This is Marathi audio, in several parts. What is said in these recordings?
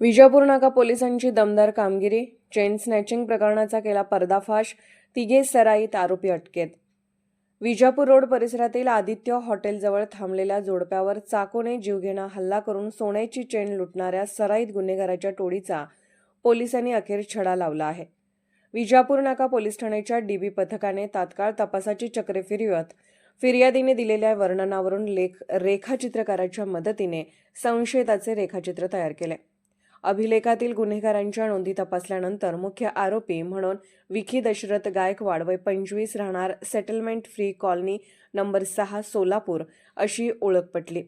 विजापूर नाका पोलिसांची दमदार कामगिरी चेन स्नॅचिंग प्रकरणाचा केला पर्दाफाश तिघे सराईत आरोपी अटकेत. विजापूर रोड परिसरातील आदित्य हॉटेलजवळ थांबलेल्या जोडप्यावर चाकूने जीवघेणा हल्ला करून सोन्याची चेन लुटणाऱ्या सराईत गुन्हेगाराच्या टोळीचा पोलिसांनी अखेर छडा लावला आहे. विजापूर नाका पोलीस ठाण्याच्या डीबी पथकाने तात्काळ तपासाची चक्रे फिरवत फिर्यादीने दिलेल्या वर्णनावरून लेख रेखाचित्रकाराच्या मदतीने संशयिताचे रेखाचित्र तयार केले. अभिलेखातील गुन्हेगारांच्या नोंदी तपासल्यानंतर मुख्य आरोपी म्हणून विखी दशरथ गायकवाड वय पंचवीस राहणार सेटलमेंट फ्री कॉलनी नंबर सहा सोलापूर अशी ओळख पटली.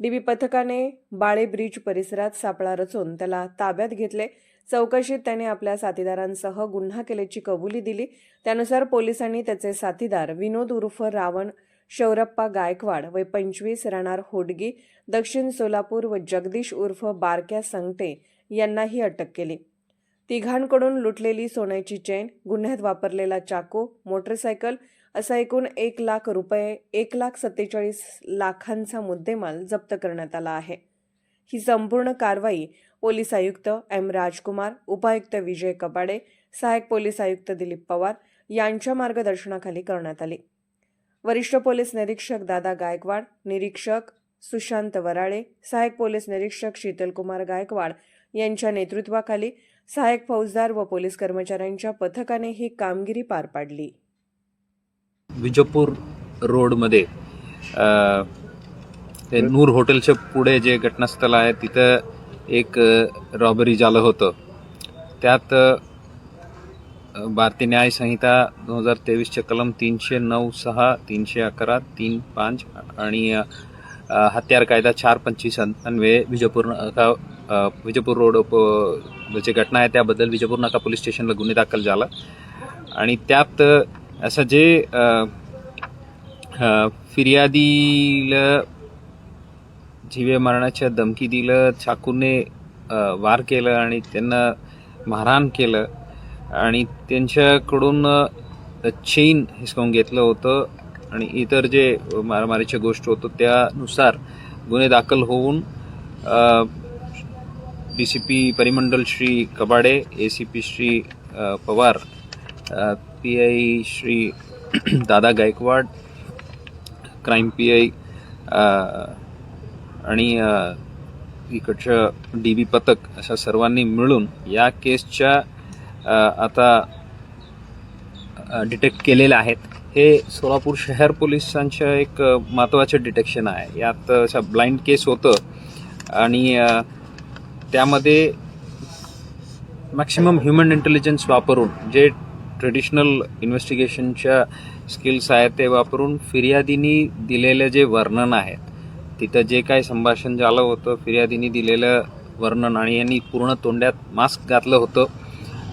डीबी पथकाने बाळे ब्रिज परिसरात सापळा रचून त्याला ताब्यात घेतले. चौकशीत त्याने आपल्या साथीदारांसह गुन्हा केल्याची कबुली दिली. त्यानुसार पोलिसांनी त्याचे साथीदार विनोद उर्फ रावण शौरप्पा गायकवाड वय पंचवीस राहणार होडगी दक्षिण सोलापूर व जगदीश उर्फ बारक्या संगटे यांनाही अटक केली. तिघांकडून लुटलेली सोन्याची चेन गुन्ह्यात वापरलेला चाकू मोटरसायकल असा एकूण एक लाख रुपये एक लाख सत्तेचाळीस लाखांचा मुद्देमाल जप्त करण्यात आला आहे. ही संपूर्ण कारवाई पोलीस आयुक्त एम राजकुमार उपायुक्त विजय कपाडे सहाय्यक पोलीस आयुक्त दिलीप पवार यांच्या मार्गदर्शनाखाली करण्यात आली. वरिष्ठ पोलीस निरीक्षक दादा गायकवाड निरीक्षक सुशांत वराळे सहाय्यक पोलीस निरीक्षक शीतलकुमार गायकवाड यांच्या नेतृत्वाखाली सहाय्यक फौजदार व पोलीस कर्मचाऱ्यांच्या पथकाने ही कामगिरी पार पाडली. विजयपूर रोडमध्ये ते नूर हॉटेलच्या पुढे जे घटनास्थळ आहे तिथं एक रॉबरी झालं होतं. त्यात भारतीय न्याय संहिता दोन हजार तेवीसचे कलम तीनशे नऊ सहा तीनशे अकरा तीन पाच आणि हत्यार कायदा चार पंचवीस अन्वये विजयपूर नका विजयपूर रोड प- जे घटना आहे त्याबद्दल विजयपूर नाका पोलीस स्टेशनला गुन्हे दाखल झाला. आणि त्यात असं जे फिर्यादीला जीवे मारण्याच्या धमकी दिलं चाकूने वार केलं आणि त्यांना मारहाण केलं आणि त्यांच्याकडून चेन हिसकावून घेतलं होतं. आणि इतर जे मारामारीच्या गोष्ट होतं त्यानुसार गुन्हे दाखल होऊन डी सी पी परिमंडल Shri Kabade A C P Shri Pawar P I Shri Dada Gaikwad crime P I आणि इकडचं डी बी पथक अशा सर्वांनी मिळून या केसच्या आता डिटेक्ट केलेल्या आहेत. हे सोलापूर शहर पोलिसांचं एक महत्त्वाचं डिटेक्शन आहे. यात अशा ब्लाइंड केस होतं आणि त्यामध्ये मॅक्सिमम ह्युमन इंटेलिजन्स वापरून जे ट्रेडिशनल इन्व्हेस्टिगेशनच्या स्किल्स आहेत ते वापरून फिर्यादीनी दिलेलं जे वर्णन आहेत तिथं जे काही संभाषण झालं होतं फिर्यादीनी दिलेलं वर्णन आणि यांनी पूर्ण तोंड्यात मास्क घातलं होतं.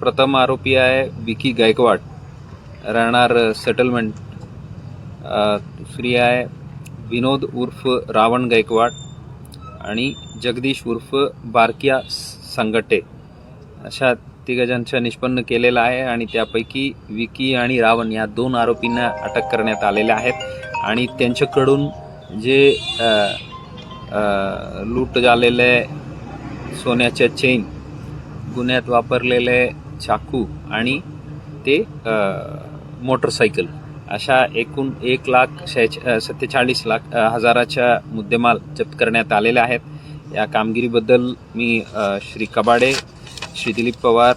प्रथम आरोपी आहे विकी गायकवाड. राहणार सेटलमेंट दुसरी आहे विनोद उर्फ रावण गायकवाड आणि जगदीश उर्फ बारकिया संगटे. अशा तिघजणांच्या निष्पन्न केलेला आहे आणि त्यापैकी विकी आणि रावण या दोन आरोपींना अटक करण्यात आलेल्या आहेत आणि त्यांच्याकडून जे लूट झालेले सोन्याच्या चेन गुन्ह्यात वापरलेले चाकू आणि ते मोटरसायकल अशा एकूण एक लाख शेहेच सत्तेचाळीस लाख हजाराच्या मुद्देमाल जप्त करण्यात आलेल्या आहेत. या कामगिरीबद्दल मी श्री कबाडे श्री दिलीप पवार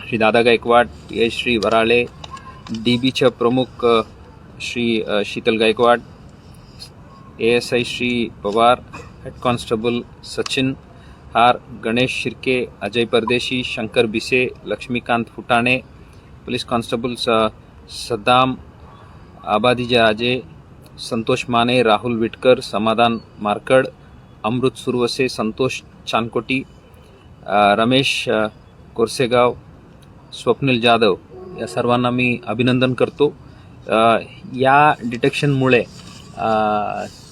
श्री दादा गायकवाड पी श्री वराळे डी बीच्या प्रमुख Shri Sheetal Gaikwad A S I Shri Pawar head constable Sachin हार गणेश शिर्के अजय परदेशी शंकर बिसे लक्ष्मीकांत फुटाणे पोलीस कॉन्स्टेबल स सद्दाम आबादीजा अजय संतोष माने राहुल विटकर समाधान मारकड अमृत सुरवसे संतोष चानकोटी रमेश कोरसेगाव स्वप्नील जाधव या सर्वांना मी अभिनंदन करतो. या डिटेक्शनमुळे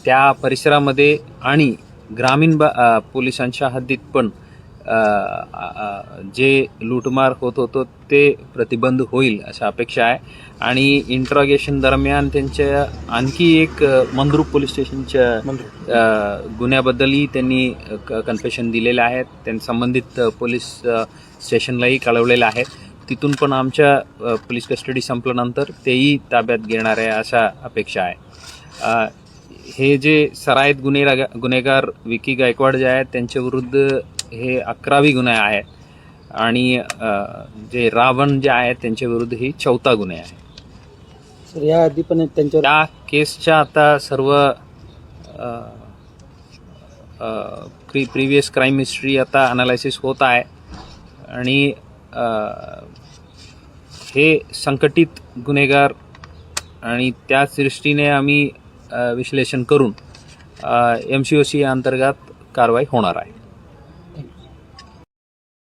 त्या परिसरामध्ये आणि ग्रामीण बा पोलिसांच्या हद्दीत पण जे लूटमार होत होतं ते प्रतिबंध होईल अशा अपेक्षा आहे. आणि इंट्रॉगेशन दरम्यान त्यांच्या आणखी एक मंद्रुप पोलीस स्टेशनच्या गुन्ह्याबद्दलही त्यांनी कन्फेशन दिलेले आहेत त्यांनी संबंधित पोलीस स्टेशनलाही कळवलेलं आहे. तिथून पण आमच्या पोलीस कस्टडी संपल्यानंतर तेही ताब्यात घेणार आहे अशा अपेक्षा आहे. हे जे सराईत गुन्हे गुन्हेगार विकी गायकवाड जे आहेत त्यांच्याविरुद्ध हे अकरावी गुन्हे आहेत. आणि जे रावण जे आहेत त्यांच्याविरुद्ध ही चौथा गुन्हे आहे. सर या आधी पण त्यांच्यावर त्या केसच्या आता सर्व प्री प्रिव्हियस क्राईम हिस्ट्री आता अनालायसिस होत आहे. आणि हे संकटित गुन्हेगार आणि त्याच दृष्टीने आम्ही विश्लेषण करून एम सी ओ सी अंतर्गत कारवाई होणार आहे.